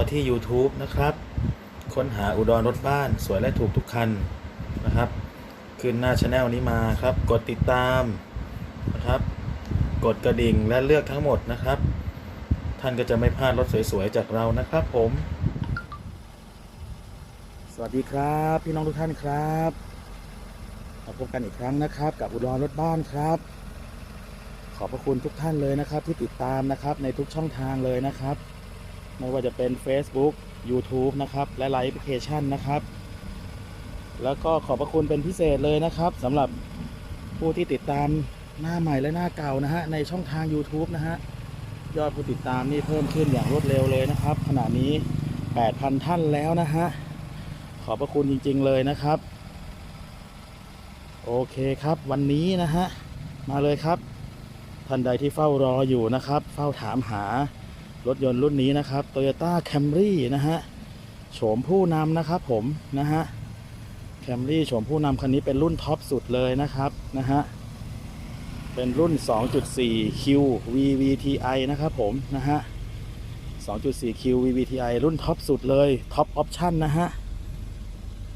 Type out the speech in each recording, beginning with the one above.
มาที่ YouTube นะครับ ค้นหาอุดรรถบ้านสวยและถูกทุกคันนะครับ ขึ้นหน้าช anel นี้มาครับ กดติดตามนะครับ กดกระดิ่งและเลือกทั้งหมดนะครับ ท่านก็จะไม่พลาดรถสวยๆจากเรานะครับผม สวัสดีครับ พี่น้องทุกท่านครับมาพบกันอีกครั้งนะครับ กับอุดรรถบ้านครับ ขอบพระคุณทุกท่านเลยนะครับ ที่ติดตามนะครับในทุกช่องทางเลยนะครับ ไม่ว่าจะเป็น Facebook YouTube นะครับ และไลน์แอปพลิเคชันนะครับ แล้วก็ขอบพระคุณเป็นพิเศษเลยนะครับสำหรับผู้ที่ติดตามหน้าใหม่และหน้าเก่านะฮะในช่องทาง YouTube นะฮะยอดผู้ติดตามนี่เพิ่มขึ้นอย่างรวดเร็วเลยนะครับ ขณะนี้ 8,000 ท่านแล้วนะฮะขอบพระคุณจริง ๆ เลยนะครับ โอเคครับวันนี้นะฮะมาเลยครับท่านใดที่เฝ้ารออยู่นะครับ เฝ้าถามหา รถยนต์รุ่นนี้นะครับ Toyota Camry นะฮะโฉมผู้นำนะครับผมนะฮะ Camry โฉมผู้นำคันนี้เป็นรุ่นท็อปสุดเลยนะครับนะฮะเป็นรุ่น 2.4 Q VVTi นะครับผมนะฮะ 2.4 Q VVTi รุ่นท็อปสุดเลยท็อปออปชั่นนะฮะ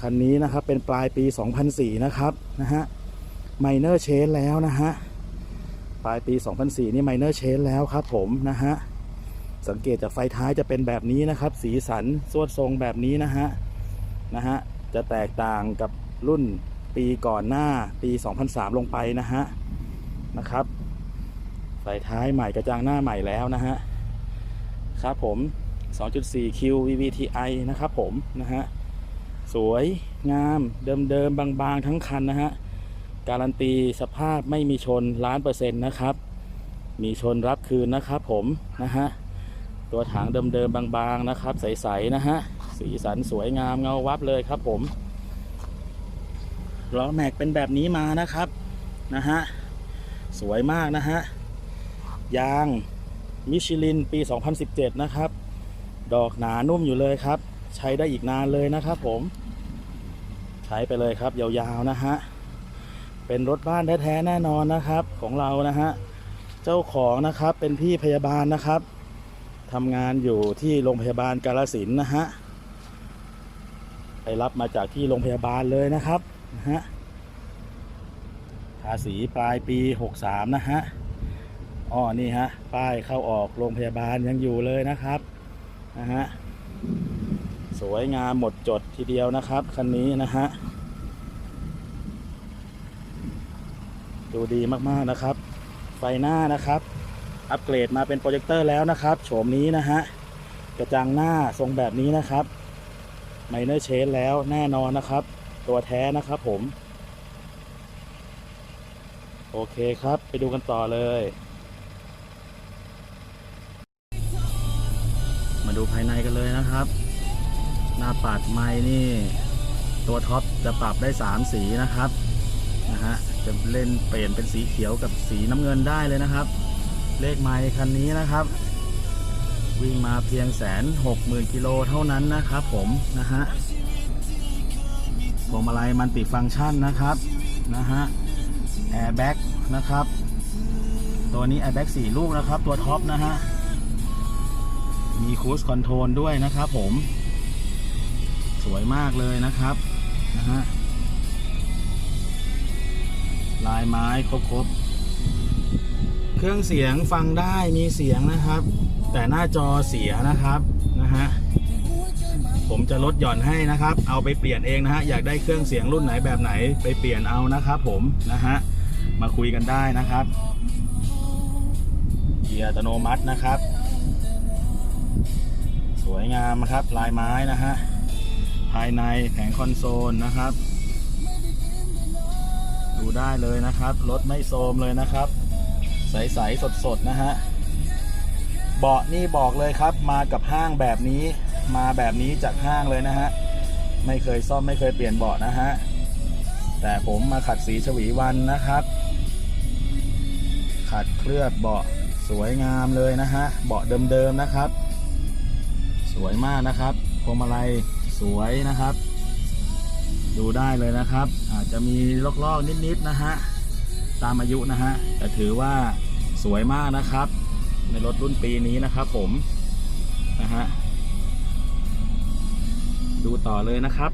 คันนี้นะครับเป็นปลายปี 2004 นะครับนะฮะ Minor Change แล้วนะฮะปลายปี 2004 นี่ Minor Change แล้วครับผมนะฮะ สังเกตจากไฟท้ายจะเป็นแบบนี้นะครับ สีสันสวดทรงแบบนี้นะฮะนะฮะจะแตกต่างกับรุ่นปีก่อนหน้าปี 2003 ลงไปนะฮะนะครับ ไฟท้ายใหม่กระจังหน้าใหม่แล้วนะฮะครับผม 2.4 Q VVTi นะครับผมนะฮะสวยงามเดิมๆบางๆทั้งคันนะฮะการันตีสภาพไม่มีชนล้านเปอร์เซ็นต์นะครับ มีชนรับคืนนะครับผมนะฮะ ตัวถังเดิมๆบางๆนะครับ ใสๆนะฮะสีสันสวยงามเงาวับเลยครับผมล้อแม็กเป็นแบบนี้มานะครับนะฮะสวยมากนะฮะยางมิชลินปี 2017 นะครับ ดอกหนานุ่มอยู่เลยครับ ใช้ได้อีกนานเลยนะครับผม ใช้ไปเลยครับยาวๆนะฮะเป็นรถบ้านแท้ๆแน่นอนนะครับของเรานะฮะเจ้าของนะครับเป็นพี่พยาบาลนะครับ ทำงานอยู่ที่โรงพยาบาลกาลสินนะฮะ ไปรับมาจากที่โรงพยาบาลเลยนะครับนะฮะภาษีปลายปี 63 นะฮะอ๋อนี่ฮะ ป้ายเข้าออกโรงพยาบาลยังอยู่เลยนะครับนะฮะสวยงามหมดจดทีเดียวนะครับ คันนี้นะฮะ ดูดีมากๆนะครับ ไฟหน้านะครับ อัปเกรดมาเป็นโปรเจคเตอร์แล้วนะครับโฉมนี้นะฮะกระจังหน้าทรงแบบนี้นะครับไมเนอร์เชนแล้วแน่นอนนะครับ ตัวแท้นะครับผม โอเคครับไปดูกันต่อเลย มาดูภายในกันเลยนะครับ หน้าปัดไม้นี่ ตัวท็อปจะปรับได้ 3 สีนะครับนะฮะจะเล่นเปลี่ยนเป็นสีเขียวกับสีน้ำเงินได้เลยนะครับ เลขไม้คันนี้นะครับ วิ่งมาเพียงแสนหกหมื่นกิโลเท่านั้นนะครับผมนะฮะพวงมาลัยมันติฟังก์ชันนะครับนะฮะแอร์แบ็กนะครับ ตัวนี้แอร์แบ็กสี่ลูกนะครับ ตัวท็อปนะฮะมีคูสคอนโทรลด้วยนะครับผม สวยมากเลยนะครับนะฮะลายไม้ครบๆ เครื่องเสียงฟังได้มีเสียงนะครับ แต่หน้าจอเสียนะครับนะฮะผมจะลดหย่อนให้นะครับ เอาไปเปลี่ยนเองนะฮะอยากได้เครื่องเสียงรุ่นไหนแบบไหนไปเปลี่ยนเอานะครับผมนะฮะมาคุยกันได้นะครับเกียร์อัตโนมัตินะครับ สวยงามนะครับลายไม้นะฮะภายในแผงคอนโซลนะครับ ดูได้เลยนะครับรถไม่โทรมเลยนะครับ ใสๆสดๆนะฮะเบาะนี่บอกเลยครับ มากับห้างแบบนี้ มาแบบนี้จากห้างเลยนะฮะไม่เคยซ่อมไม่เคยเปลี่ยนเบาะนะฮะแต่ผมมาขัดสีฉวีวันนะครับ ขัดเคลือบเบาะสวยงามเลยนะฮะเบาะเดิมๆนะครับ สวยมากนะครับพวงมาลัยสวยนะครับ ดูได้เลยนะครับ อาจจะมีลอกๆนิดๆนะฮะ ตามอายุนะฮะแต่ถือว่าสวยมากนะครับ ในรถรุ่นปีนี้นะครับผมนะฮะดูต่อเลยนะครับ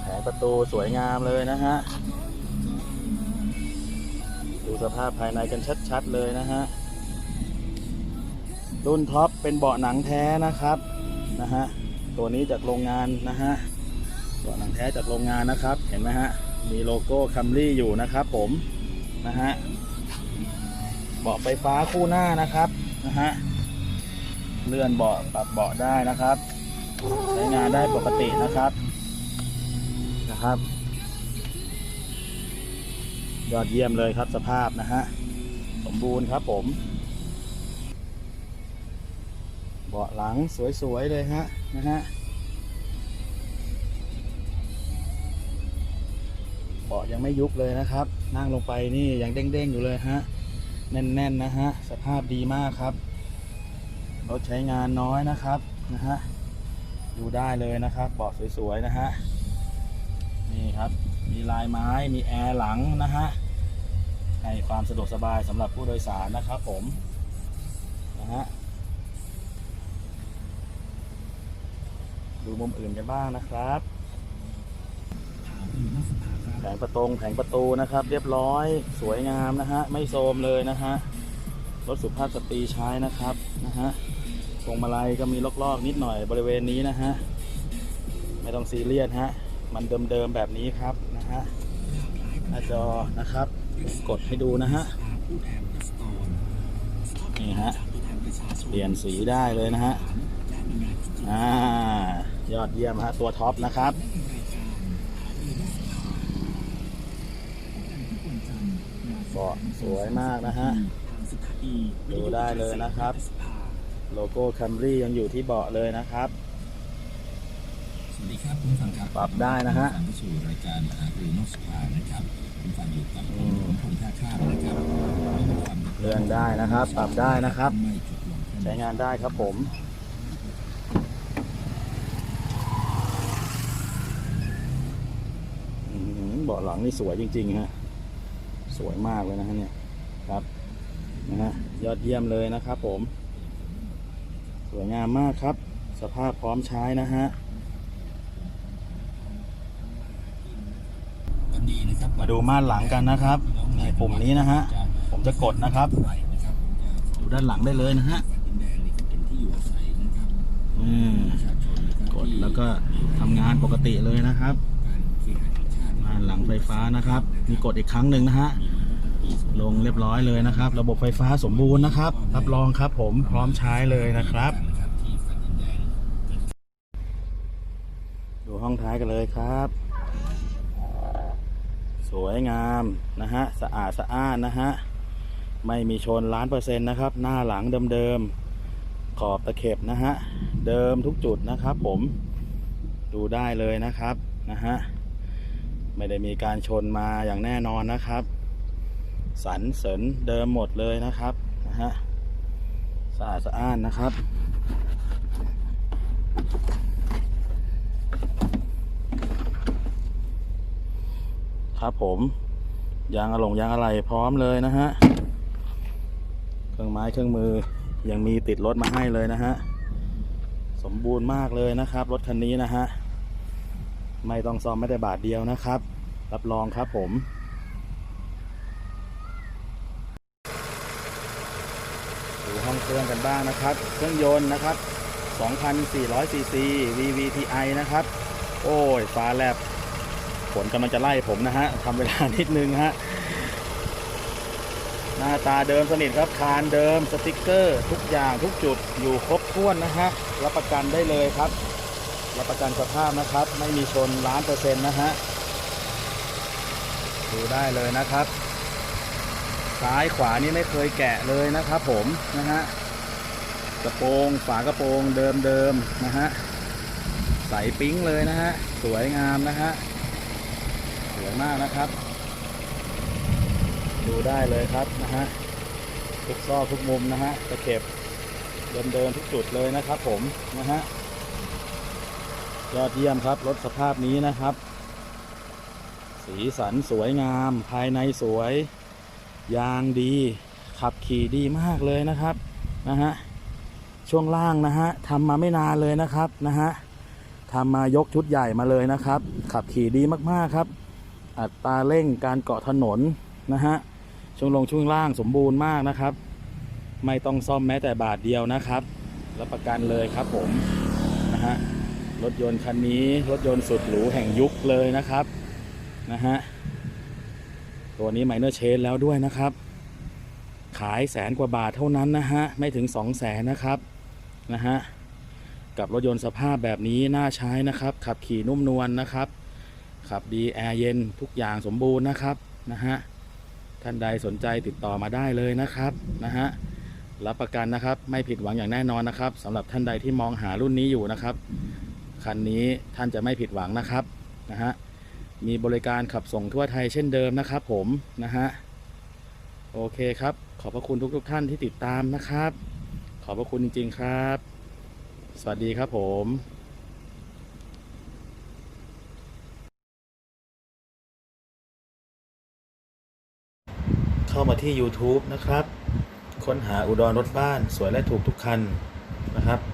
แผงประตูสวยงามเลยนะฮะดูสภาพภายในกันชัดๆเลยนะฮะรุ่นท็อปเป็นเบาะหนังแท้นะครับนะฮะตัวนี้จากโรงงานนะฮะ เบาะหนังแท้จากโรงงานนะครับ เห็นไหมฮะ มีโลโก้คัมรี่อยู่นะครับผม นะฮะเบาะไฟฟ้าคู่หน้านะครับ นะฮะ เลื่อนเบาะปรับเบาะได้นะครับ ใช้งานได้ปกตินะครับ นะครับ ยอดเยี่ยมเลยครับสภาพนะฮะ สมบูรณ์ครับผมเบาะหลังสวยๆเลยฮะ นะฮะ ยังไม่ยุบเลยนะครับ นั่งลงไปนี่ยังเด้งๆอยู่เลยฮะแน่นๆนะฮะสภาพดีมากครับรถใช้งานน้อยนะครับนะฮะดูได้เลยนะครับเบาะสวยๆนะฮะนี่ครับมีลายไม้มีแอร์หลังนะฮะให้ความสะดวกสบายสำหรับผู้โดยสารนะครับผมนะฮะดูมุมอื่นกันบ้างนะครับ ผงประตงแผงประตูนะครับ เรียบร้อยสวยงามนะฮะไม่โทรมเลยนะฮะรถสุภาพสตรีใช้นะครับนะฮะพวงมาลัยก็มีลอกๆนิดหน่อยบริเวณนี้นะฮะไม่ต้องซีเรียสฮะมันเดิมๆแบบนี้ครับนะฮะหน้าจอนะครับกดให้ดูนะฮะนี่ฮะเปลี่ยนสีได้เลยนะฮะอ่ายอดเยี่ยมฮะตัวท็อปนะครับ เบาะ สวยมากนะฮะ ดูได้เลยนะครับ โลโก้คัมรี่ยังอยู่ที่เบาะเลยนะครับ สวัสดีครับคุณผู้ฟังครับปรับได้นะฮะฟังเข้าสู่รายการมหาคือนอกสภานะครับคุณฟังอยู่กับผอืมมผมพงษ์ท่าข้ามนะครับไม่มีความเลื่อนได้นะครับ ปรับได้นะครับไม่จุดลงแค่ใช้งานได้ครับผมอื้อหือเบาะหลังนี่สวยจริงๆฮะ สวยมากเลยนะฮะเนี่ยครับนะฮะยอดเยี่ยมเลยนะครับผม สวยงามมากครับ สภาพพร้อมใช้นะฮะวันนี้นะครับมาดูม่านหลังกันนะครับนี่ปุ่มนี้นะฮะผมจะกดนะครับเท่าไหร่นะครับผมจะดูด้านหลังได้เลยนะฮะแผ่นดินแดงนี่ก็เป็นที่อยู่อาศัยนะครับอืมประชาชนนะครับกดแล้วก็ทำงานปกติเลยนะครับ ลังไฟฟ้านะครับ มีกดอีกครั้งหนึ่งนะฮะ ลงเรียบร้อยเลยนะครับ ระบบไฟฟ้าสมบูรณ์นะครับ รับรองครับผมพร้อมใช้เลยนะครับ ดูห้องท้ายกันเลยครับ สวยงามนะฮะ สะอาดสะอ้านนะฮะ ไม่มีชนล้านเปอร์เซ็นต์นะครับ หน้าหลังเดิมๆ ขอบตะเข็บนะฮะ เดิมทุกจุดนะครับผม ดูได้เลยนะครับนะฮะ ไม่ได้มีการชนมาอย่างแน่นอนนะครับ สันเสริญเดิมหมดเลยนะครับนะฮะสะอาดสะอ้านนะครับครับผมยางอะหลงยางอะไรพร้อมเลยนะฮะเครื่องไม้เครื่องมือยังมีติดรถมาให้เลยนะฮะสมบูรณ์มากเลยนะครับ รถคันนี้นะฮะ ไม่ต้องซ่อมไม่ได้บาทเดียวนะครับ รับรองครับผมดูห้องเครื่องกันบ้างนะครับ เครื่องยนต์นะครับ2,400ซีซี VVTi นะครับ โอ้ยฟ้าแลบฝนกำลังจะไล่ผมนะฮะทำเวลานิดนึงฮะหน้าตาเดิมสนิทครับคานเดิมสติกเกอร์ ทุกอย่างทุกจุดอยู่ครบถ้วนนะฮะรับประกันได้เลยครับ รับประกันสภาพนะครับ ไม่มีชนล้านเปอร์เซ็นต์นะฮะดูได้เลยนะครับ ซ้ายขวานี่ไม่เคยแกะเลยนะครับ ผมนะฮะกระโปรงฝากระโปรงเดิมๆนะฮะใสปิ๊งเลยนะฮะสวยงามนะฮะสวยมากนะครับ ดูได้เลยครับนะฮะทุกซอกทุกมุมนะฮะตะเข็บเดินๆทุกจุดเลยนะครับ ผมนะฮะ ยอดเยี่ยมครับ รถสภาพนี้นะครับ สีสันสวยงาม ภายในสวย ยางดี ขับขี่ดีมากเลยนะครับนะฮะช่วงล่างนะฮะทำมาไม่นานเลยนะครับนะฮะทำมายกชุดใหญ่มาเลยนะครับ ขับขี่ดีมากๆครับ อัตราเร่งการเกาะถนนนะฮะช่วงลงช่วงล่างสมบูรณ์มากนะครับ ไม่ต้องซ่อมแม้แต่บาทเดียวนะครับรับประกันเลยครับผมนะฮะ รถยนต์คันนี้รถยนต์สุดหรูแห่งยุคเลยนะครับนะฮะตัวนี้ไมเนอร์เชนแล้วด้วยนะครับ ขายแสนกว่าบาทเท่านั้นนะฮะไม่ถึง 2 0 0แสนนะครับนะฮะกับรถยนต์สภาพแบบนี้น่าใช้นะครับ ขับขี่นุ่มนวลนะครับ ขับดีแอร์เย็นทุกอย่างสมบูรณ์นะครับนะฮะท่านใดสนใจติดต่อมาได้เลยนะครับนะฮะรับประกันนะครับ ไม่ผิดหวังอย่างแน่นอนนะครับสำหรับท่านใดที่มองหารุ่นนี้อยู่นะครับ คันนี้ท่านจะไม่ผิดหวังนะครับนะฮะมีบริการขับส่งทั่วไทยเช่นเดิมนะครับ ผมนะฮะโอเคครับ ขอบพระคุณทุกๆทท่านที่ติดตามนะครับ ขอบพระคุณจริงๆครับ สวัสดีครับผมเข้ามาที่ YouTube นะครับ ค้นหาอุดรรถบ้านสวยและถูกทุกคันนะครับ